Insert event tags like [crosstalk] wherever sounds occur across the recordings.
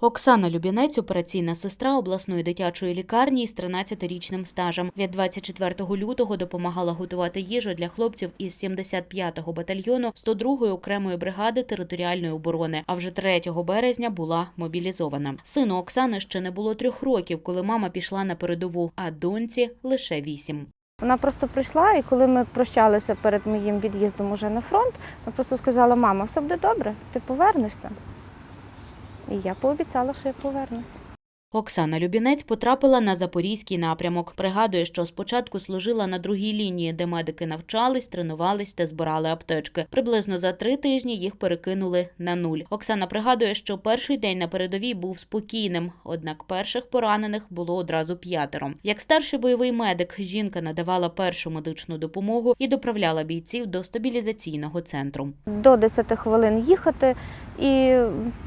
Оксана Любінець, операційна сестра обласної дитячої лікарні із 13-річним стажем. Від 24 лютого допомагала готувати їжу для хлопців із 75-го батальйону 102-ї окремої бригади територіальної оборони. А вже 3 березня була мобілізована. Сину Оксани ще не було трьох років, коли мама пішла на передову, а доньці лише вісім. Вона просто прийшла, і коли ми прощалися перед моїм від'їздом уже на фронт, вона просто сказала: мама, все буде добре, ти повернешся. І я пообіцяла, що я повернуся. Оксана Любінець потрапила на запорізький напрямок. Пригадує, що спочатку служила на другій лінії, де медики навчались, тренувались та збирали аптечки. Приблизно за три тижні їх перекинули на нуль. Оксана пригадує, що перший день на передовій був спокійним, однак перших поранених було одразу п'ятеро. Як старший бойовий медик, жінка надавала першу медичну допомогу і доправляла бійців до стабілізаційного центру. До 10 хвилин їхати, і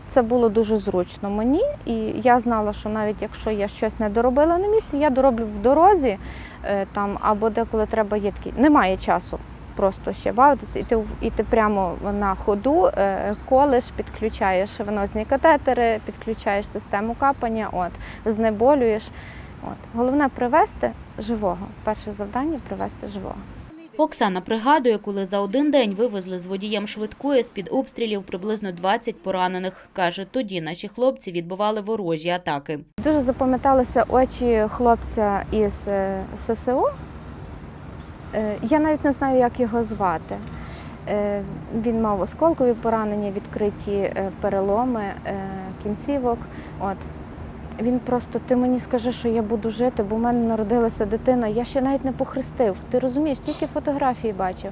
це було дуже зручно мені. І я знала, що навіть якщо я щось не доробила на місці, я дороблю в дорозі е, там або деколи треба є такі. Немає часу просто ще бавитися, і ти, і ти прямо на ходу е, колиш, підключаєш венозні катетери, підключаєш систему капання, от, знеболюєш. От. Головне привести живого. Перше завдання привести живого. Оксана пригадує, коли за один день вивезли з водієм швидкої з-під обстрілів приблизно 20 поранених. Каже, тоді наші хлопці відбивали ворожі атаки. Дуже запам'яталися очі хлопця із е, ССО. Е, Я навіть не знаю, як його звати. Е, Він мав осколкові поранення, відкриті переломи кінцівок. От. Він просто, ти мені скажи, що я буду жити, бо в мене народилася дитина. Я ще навіть не похрестив. Ти розумієш, тільки фотографії бачив.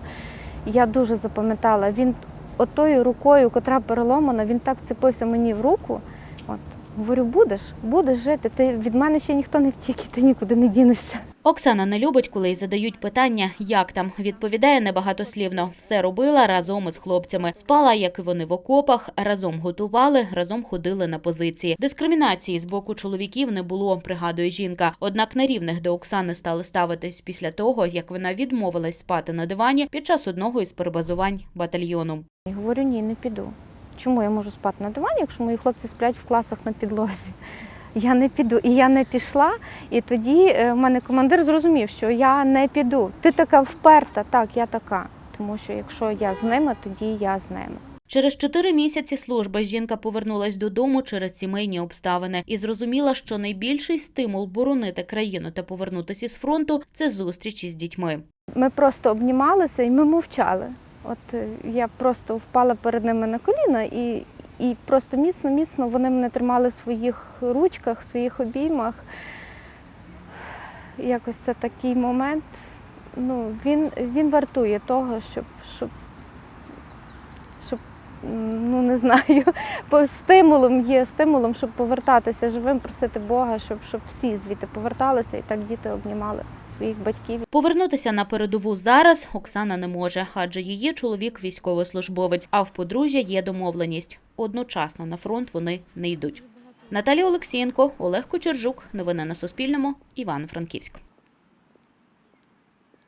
Я дуже запам'ятала. Він отою рукою, котра переломана, він так вцепився мені в руку. От. Говорю, будеш, будеш жити. Ти від мене ще ніхто не втік, і ти нікуди не дінешся. Оксана не любить, коли й задають питання, як там. Відповідає небагатослівно. Все робила разом із хлопцями. Спала, як і вони в окопах, разом готували, разом ходили на позиції. Дискримінації з боку чоловіків не було, пригадує жінка. Однак на рівних до Оксани стали ставитись після того, як вона відмовилась спати на дивані під час одного із перебазувань батальйону. І говорю, ні, не піду. Чому я можу спати на дивані, якщо мої хлопці сплять в класах на підлозі? Я не піду. І я не пішла. І тоді е, в мене командир зрозумів, що я не піду. Ти така вперта, так, я така. Тому що якщо я з ними, тоді я з ними. Через чотири місяці служби жінка повернулась додому через сімейні обставини і зрозуміла, що найбільший стимул боронити країну та повернутися із фронту це зустріч із дітьми. Ми просто обнімалися і ми мовчали. От е, я просто впала перед ними на коліна і, і просто міцно, міцно вони мене тримали в своїх ручках, в своїх обіймах. Якось це такий момент. Ну, він, він вартує того, щоб, щоб, ну не знаю, [laughs] стимулом є стимулом, щоб повертатися живим, просити Бога, щоб, щоб всі звідти поверталися і так діти обнімали своїх батьків. Повернутися на передову зараз Оксана не може, адже її чоловік військовослужбовець, а в подружжя є домовленість. Одночасно на фронт вони не йдуть. Наталія Олексієнко, Олег Кочержук. Новини на Суспільному. Івано-Франківськ.